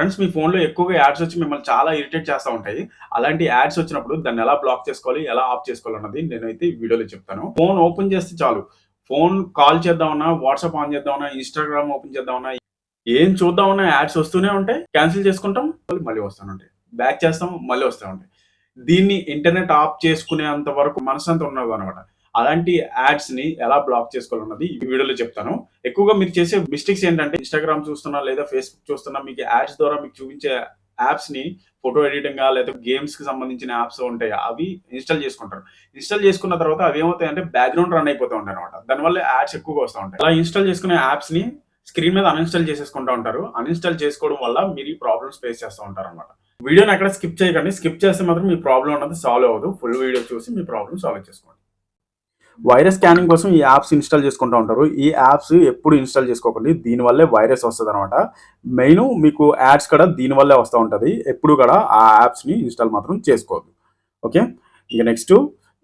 Friends మీ ఫోన్‌లో ఎక్కువగా ads వచ్చి మిమ్మల్ని చాలా ఇరిటేట్ చేస్తా ఉంటాయి. అలాంటి యాడ్స్ వచ్చినప్పుడు దాన్ని ఎలా బ్లాక్ చేసుకోవాలి, ఎలా ఆఫ్ చేసుకోవాలన్నది నేనైతే వీడియోలో చెప్తాను. ఫోన్ ఓపెన్ చేస్తే చాలు. ఫోన్ కాల్ చేద్దామన్నా, వాట్సాప్ ఆన్ చేద్దామన్నా, ఇన్‌స్టాగ్రామ్ ఓపెన్ చేద్దామన్నా, ఏం చూద్దామన్నా యాడ్స్ వస్తూనే ఉంటాయి. క్యాన్సిల్ చేసుకుంటాం, మళ్ళీ వస్తూనే ఉంటాయి. బ్యాక్ చేస్తాం, మళ్ళీ వస్తూ ఉంటాయి. దీన్ని ఇంటర్నెట్ ఆఫ్ చేసుకునేంత వరకు ఉన్నది అనమాట అలాంటి యాడ్స్‌ని ఎలా బ్లాక్ చేసుకోవాలన్నది ఈ వీడియోలో చెప్తాను. ఎక్కువగా మీరు చేసే మిస్టేక్స్ ఏంటంటే ఇన్‌స్టాగ్రామ్ చూస్తున్నా లేదా ఫేస్‌బుక్ చూస్తున్నా మీకు యాడ్స్ ద్వారా మీకు చూపించే యాప్స్‌ని ఫోటో ఎడిటింగ్ లేదా గేమ్స్కి సంబంధించిన యాప్స్ ఉంటాయి. అవి ఇన్‌స్టాల్ చేసుకుంటారు. ఇన్‌స్టాల్ చేసుకున్న తర్వాత అవి ఏమవుతాయంటే బ్యాక్‌గ్రౌండ్ రన్ అయిపోతూ ఉంటాయన్నమాట. దానివల్ల యాడ్స్ ఎక్కువగా వస్తూ ఉంటాయి. అలా ఇన్‌స్టాల్ చేసుకునే యాప్స్‌ని స్క్రీన్ మీద అన్‌ఇన్‌స్టాల్ చేసేసుకుంటూ ఉంటారు. అన్‌ఇన్‌స్టాల్ చేసుకోవడం వల్ల మీరు ఈ ప్రాబ్లమ్స్ ఫేస్ చేస్తూ ఉంటారన్నమాట. వీడియోని ఎక్కడ స్కిప్ చేయకండి. స్కిప్ చేస్తే మాత్రం మీ ప్రాబ్లమ్ అనేది సాల్వ్ అవ్వదు. ఫుల్ వీడియో చూసి మీ ప్రాబ్లమ్ సాల్వ్ చేసుకోండి. వైరస్ స్కానింగ్ కోసం ఈ యాప్స్ ఇన్‌స్టాల్ చేసుకుంటూ ఉంటారు. ఈ యాప్స్ ఎప్పుడు ఇన్‌స్టాల్ చేసుకోకండి. దీనివల్లే వైరస్ వస్తుంది అనమాట మెయిన్ మీకు యాడ్స్ కూడా దీనివల్లే వస్తూ ఉంటుంది ఎప్పుడు కూడా ఆ యాప్స్‌ని ఇన్‌స్టాల్ మాత్రం చేసుకోవద్దు. ఓకే. ఇక నెక్స్ట్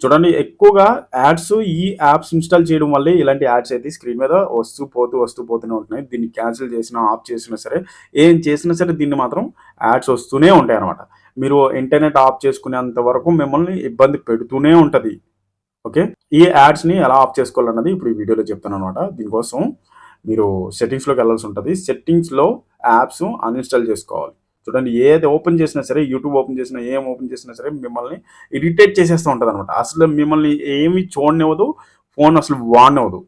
చూడండి ఎక్కువగా యాడ్స్ ఈ యాప్స్ ఇన్‌స్టాల్ చేయడం వల్లే ఇలాంటి యాడ్స్ అయితే స్క్రీన్ మీద వస్తూ పోతూ, వస్తూ పోతూనే ఉంటున్నాయి. దీన్ని క్యాన్సిల్ చేసినా, ఆఫ్ చేసినా సరే, ఏం చేసినా సరే దీన్ని మాత్రం యాడ్స్ వస్తూనే ఉంటాయి అనమాట మీరు ఇంటర్నెట్ ఆఫ్ చేసుకునేంత వరకు మిమ్మల్ని ఇబ్బంది పెడుతూనే ఉంటుంది ఓకే. ఈ యాడ్స్‌ని ఎలా ఆఫ్ చేసుకోవాలన్నది ఇప్పుడు ఈ వీడియోలో చెప్తాను అనమాట దీనికోసం మీరు సెట్టింగ్స్‌లోకి వెళ్ళాల్సి ఉంటుంది సెట్టింగ్స్‌లో యాప్స్ అన్‌ఇన్‌స్టాల్ చేసుకోవాలి. చూడండి ఏది ఓపెన్ చేసినా సరే, యూట్యూబ్ ఓపెన్ చేసినా, ఏం ఓపెన్ చేసినా సరే మిమ్మల్ని ఇరిటేట్ చేసేస్తూ ఉంటుంది అనమాట అసలు మిమ్మల్ని ఏమి చూడనివ్వదు. ఫోన్ అసలు వాడనివ్వదు.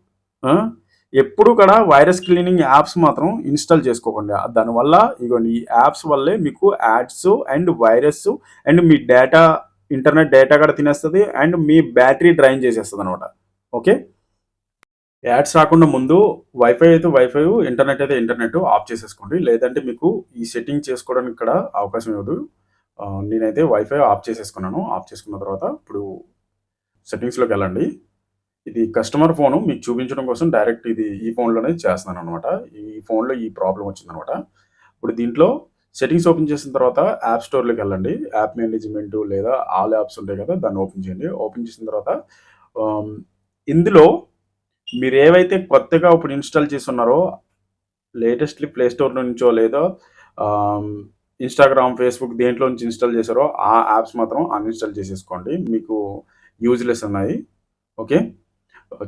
ఎప్పుడు కూడా వైరస్ క్లీనింగ్ యాప్స్ మాత్రం ఇన్‌స్టాల్ చేసుకోకండి. దానివల్ల ఇగోండి ఈ యాప్స్ వల్లే మీకు యాడ్స్ అండ్ వైరస్ అండ్ మీ డేటా ఇంటర్నెట్ డేటా కూడా తినేస్తుంది అండ్ మీ బ్యాటరీ డ్రైన్ చేసేస్తుంది అనమాట ఓకే. యాడ్స్ రాకుండా ముందు వైఫై అయితే వైఫై, ఇంటర్నెట్ అయితే ఇంటర్నెట్ ఆఫ్ చేసేసుకోండి. లేదంటే మీకు ఈ సెట్టింగ్ చేసుకోవడానికి ఇక్కడ అవకాశం ఇవ్వదు. నేనైతే వైఫై ఆఫ్ చేసేసుకున్నాను. ఆఫ్ చేసుకున్న తర్వాత ఇప్పుడు సెట్టింగ్స్‌లోకి వెళ్ళండి. ఇది కస్టమర్ ఫోను మీకు చూపించడం కోసం డైరెక్ట్ ఇది ఈ ఫోన్‌లోనే చేస్తున్నాననమాట. ఈ ఫోన్‌లో ఈ ప్రాబ్లం వచ్చిందనమాట. ఇప్పుడు దీంట్లో సెట్టింగ్స్ ఓపెన్ చేసిన తర్వాత యాప్ స్టోర్‌లోకి వెళ్ళండి. యాప్ మేనేజ్‌మెంట్ లేదా ఆల్ యాప్స్ ఉంటాయి కదా! దాన్ని ఓపెన్ చేయండి. ఓపెన్ చేసిన తర్వాత um, ఇందులో మీరు ఏవైతే కొత్తగా ఇప్పుడు ఇన్‌స్టాల్ చేస్తున్నారో లేటెస్ట్‌లీ ప్లే స్టోర్ నుంచో లేదా um, ఇన్‌స్టాగ్రామ్, ఫేస్‌బుక్ దేంట్లో నుంచి ఇన్‌స్టాల్ చేశారో ఆ యాప్స్ మాత్రం అన్‌ఇన్‌స్టాల్ చేసేసుకోండి. మీకు యూజ్‌లెస్ ఉన్నాయి. ఓకే.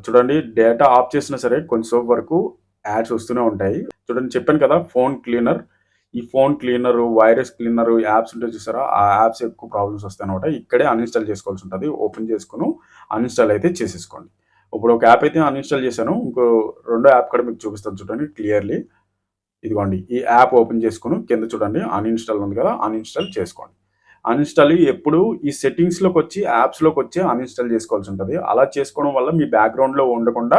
చూడండి డేటా ఆఫ్ చేసినా సరే కొంచెంసేపు వరకు యాడ్స్ వస్తూనే ఉంటాయి. చూడండి చెప్పాను కదా! Phone cleaner. ఈ phone cleaner, virus cleaner apps ఉంటే చూసారా? ఆ యాప్స్ ఎక్కువ ప్రాబ్లమ్స్ వస్తాయన్నమాట. ఇక్కడే అన్‌ఇన్‌స్టాల్ చేసుకోవాల్సి ఉంటుంది ఓపెన్ చేసుకుని అన్‌ఇన్‌స్టాల్ అయితే చేసేసుకోండి. ఇప్పుడు ఒక యాప్ అయితే అన్‌ఇన్‌స్టాల్ చేశాను. ఇంకో రెండో యాప్ కూడా మీకు చూపిస్తాను చూడండి క్లియర్‌లీ. ఇదిగోండి ఈ యాప్ ఓపెన్ చేసుకుని కింద చూడండి అన్‌ఇన్‌స్టాల్ ఉంది కదా! అన్‌ఇన్‌స్టాల్ చేసుకోండి. అన్‌ఇన్‌స్టాల్ ఎప్పుడు ఈ సెట్టింగ్స్లోకి వచ్చి యాప్స్లోకి వచ్చి అన్‌ఇన్‌స్టాల్ చేసుకోవాల్సి ఉంటుంది అలా చేసుకోవడం వల్ల మీ బ్యాక్‌గ్రౌండ్‌లో ఉండకుండా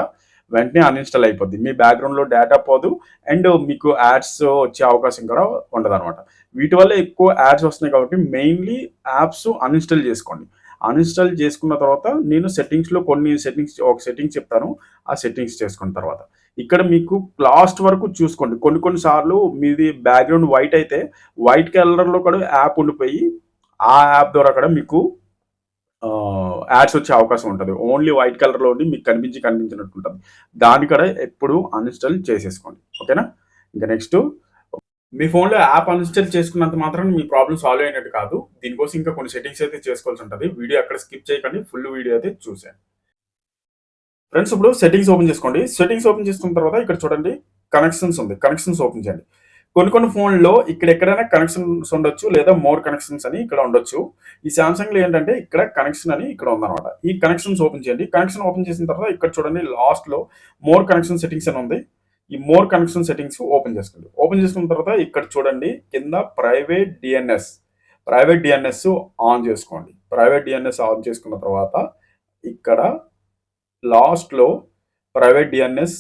వెంటనే అన్‌ఇన్‌స్టాల్ అయిపోద్ది. మీ బ్యాక్‌గ్రౌండ్‌లో డేటా పోదు. అండ్ మీకు యాడ్స్ వచ్చే అవకాశం కూడా ఉండదు అనమాట వీటి వల్ల ఎక్కువ యాడ్స్ వస్తున్నాయి కాబట్టి మెయిన్‌లీ యాప్స్ అన్‌ఇన్‌స్టాల్ చేసుకోండి. అన్‌ఇన్‌స్టాల్ చేసుకున్న తర్వాత నేను సెట్టింగ్స్‌లో కొన్ని సెట్టింగ్స్ ఒక సెట్టింగ్స్ చెప్తాను. ఆ సెట్టింగ్స్ చేసుకున్న తర్వాత. ఇక్కడ మీకు లాస్ట్ వరకు చూసుకోండి. కొన్ని కొన్ని సార్లు మీది బ్యాక్‌గ్రౌండ్ వైట్ అయితే వైట్ కలర్‌లో కూడా యాప్ ఉండిపోయి ఆ యాప్ ద్వారా కూడా మీకు యాడ్స్ వచ్చే అవకాశం ఉంటుంది ఓన్లీ వైట్ కలర్‌లో ఉండి మీకు కనిపించి కనిపించినట్టు ఉంటుంది దాన్ని కూడా ఎప్పుడు అన్‌ఇన్‌స్టాల్ చేసేసుకోండి. ఓకేనా? ఇంకా నెక్స్ట్ మీ ఫోన్‌లో యాప్ అన్‌ఇన్‌స్టాల్ చేసుకున్నంత మాత్రం మీ ప్రాబ్లమ్ సాల్వ్ అయినట్టు కాదు. దీనికోసం ఇంకా కొన్ని సెట్టింగ్స్ అయితే చేసుకోవాల్సి ఉంటుంది వీడియో అక్కడ స్కిప్ చేయకండి. ఫుల్ వీడియో అయితే చూసాను ఫ్రెండ్స్ ఇప్పుడు సెట్టింగ్స్ ఓపెన్ చేసుకోండి. సెట్టింగ్స్ ఓపెన్ చేసుకున్న తర్వాత ఇక్కడ చూడండి కనెక్షన్స్ ఉంది. కనెక్షన్స్ ఓపెన్ చేయండి. కొన్ని కొన్ని ఫోన్‌లో ఇక్కడ ఎక్కడైనా కనెక్షన్స్ ఉండొచ్చు. లేదా మోర్ కనెక్షన్స్ అని ఇక్కడ ఉండొచ్చు. ఈ సామ్‌సంగ్‌లో ఏంటంటే ఇక్కడ కనెక్షన్ అని ఇక్కడ ఉందన్నమాట. ఈ కనెక్షన్స్ ఓపెన్ చేయండి. కనెక్షన్ ఓపెన్ చేసిన తర్వాత ఇక్కడ చూడండి లాస్ట్‌లో మోర్ కనెక్షన్ సెట్టింగ్స్ అని ఉంది. ఈ మోర్ కనెక్షన్ సెట్టింగ్స్ ఓపెన్ చేసుకోండి. ఓపెన్ చేసుకున్న తర్వాత ఇక్కడ చూడండి కింద private DNS private DNS on చేసుకోండి. ప్రైవేట్ డిఎన్ఎస్ ఆన్ చేసుకున్న తర్వాత ఇక్కడ లాస్ట్‌లో ప్రైవేట్ డిఎన్ఎస్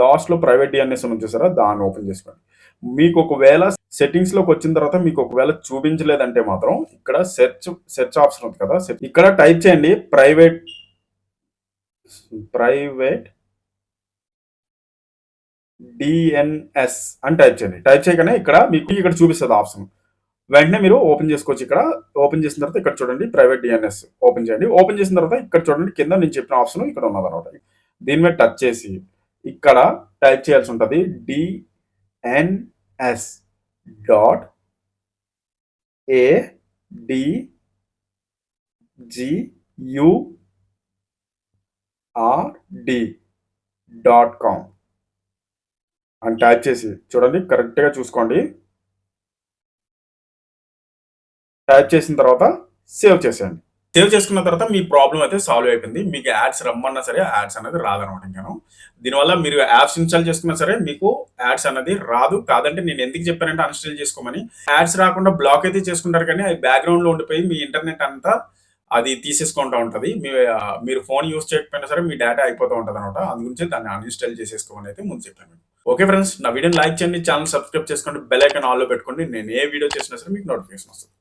లాస్ట్‌లో ప్రైవేట్ డిఎన్ఎస్ ఉంది చూసారా? దాన్ని ఓపెన్ చేసుకోండి. మీకు ఒకవేళ సెట్టింగ్స్‌లోకి వచ్చిన తర్వాత మీకు ఒకవేళ చూపించలేదంటే మాత్రం ఇక్కడ సెర్చ్ సెర్చ్ ఆప్షన్ ఉంది కదా! ఇక్కడ టైప్ చేయండి ప్రైవేట్ ప్రైవేట్ డిఎన్ఎస్ అని టైప్ చేయండి. టైప్ చేయగానే ఇక్కడ మీకు ఇక్కడ చూపిస్తుంది ఆప్షన్. వెంటనే మీరు ఓపెన్ చేసుకోవచ్చు ఇక్కడ. ఓపెన్ చేసిన తర్వాత ఇక్కడ చూడండి ప్రైవేట్ డిఎన్ఎస్ ఓపెన్ చేయండి. ఓపెన్ చేసిన తర్వాత ఇక్కడ చూడండి కింద నేను చెప్పిన ఆప్షన్ ఇక్కడ ఉన్నదన్నమాట. దీని మీద టచ్ చేసి ఇక్కడ టైప్ చేయాల్సి ఉంటుంది S dot A D G U R D dot com అని టైప్ చేసి చూడండి కరెక్ట్గా చూసుకోండి. టైప్ చేసిన తర్వాత సేవ్ చేసేయండి. సేవ్ చేసుకున్న తర్వాత మీ ప్రాబ్లం అయితే సాల్వ్ అయిపోయింది. మీకు యాడ్స్ రమ్మన్నా సరే యాడ్స్ అనేది రాదనమాట ఇంకాను. దీనివల్ల మీరు యాప్స్ ఇన్స్టాల్ చేసుకున్నా సరే మీకు యాడ్స్ అనేది రాదు. కాదంటే నేను ఎందుకు చెప్పానంటే అన్స్టాల్ చేసుకోమని. యాడ్స్ రాకుండా బ్లాక్ అయితే చేసుకుంటారు కానీ అది బ్యాక్గ్రౌండ్లో ఉండిపోయి మీ ఇంటర్నెట్ అంతా అది తీసేసుకుంటూ ఉంటుంది. మీ మీరు ఫోన్ యూస్ చేయకపోయినా సరే మీ డేటా అయిపోతూ ఉంటుంది అనమాట అందుగురించి దాన్ని అన్ఇన్స్టాల్ చేసేసుకోమని అయితే ముందు చెప్పాను. ఓకే ఫ్రెండ్స్ నా వీడియోని లైక్ చేయండి ఛానల్ సబ్స్క్రైబ్ చేసుకోండి బెల్ ఐకాన్ ఆల్లో పెట్టుకోండి. నేను ఏ వీడియో చేసినా సరే మీకు నోటిఫికేషన్ వస్తుంది.